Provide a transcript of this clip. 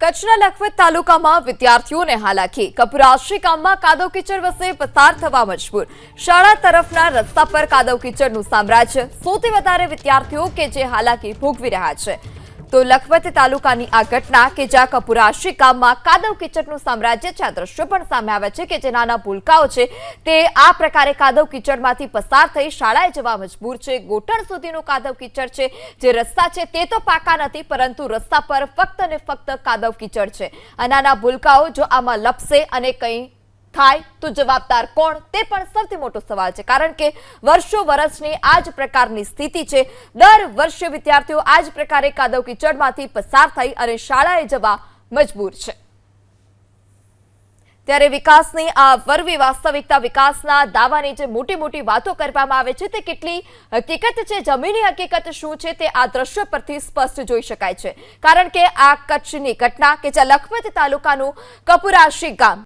કચ્છના લખપત તાલુકામાં વિદ્યાર્થીઓને હાલાકી. કપુરાશ્રી ગામમાં કાદવ કીચડ વસે પસાર થવા મજબૂર. શાળા તરફના રસ્તા પર કાદવ કીચડનું સામ્રાજ્ય. સૌથી વધારે વિદ્યાર્થીઓ કે જે હાલાકી ભોગવી રહ્યા છે. તો લખપત તાલુકાની આ ઘટના કે જ્યાં કપુરાશી ગામમાં કાદવ કિચડનું સામ્રાજ્ય છે, આ દ્રશ્યો પણ સામે આવે છે કે જે નાના ભૂલકાઓ છે, તે આ પ્રકારે કાદવ કિચડમાંથી પસાર થઈ શાળાએ જવા મજબૂર છે. ગોટણ સુધીનું કાદવ કીચડ છે, જે રસ્તા છે તે તો પાકા નથી, પરંતુ રસ્તા પર ફક્ત ને ફક્ત કાદવ કિચડ છે. આ નાના ભૂલકાઓ જો આમાં લપસે અને કંઈ થાય તો જવાબદાર કોણ તે પણ સૌથી મોટો સવાલ છે. કારણ કે વર્ષો વર્ષની આ જ પ્રકારની સ્થિતિ છે. દર વર્ષે વિદ્યાર્થીઓ આ જ પ્રકારે કાદવ કીચડમાંથી પસાર થઈ અને શાળાએ જવા મજબૂર છે. ત્યારે વિકાસની આ વરવી વાસ્તવિકતા વિકાસના દાવાની જે મોટી મોટી વાતો કરવામાં આવે છે તે કેટલી હકીકત છે, જમીની હકીકત શું છે તે આ દ્રશ્ય પરથી સ્પષ્ટ જોઈ શકાય છે. કારણ કે આ કચ્છની ઘટના કે જ્યાં લખપત તાલુકાનું કપુરાશી ગામ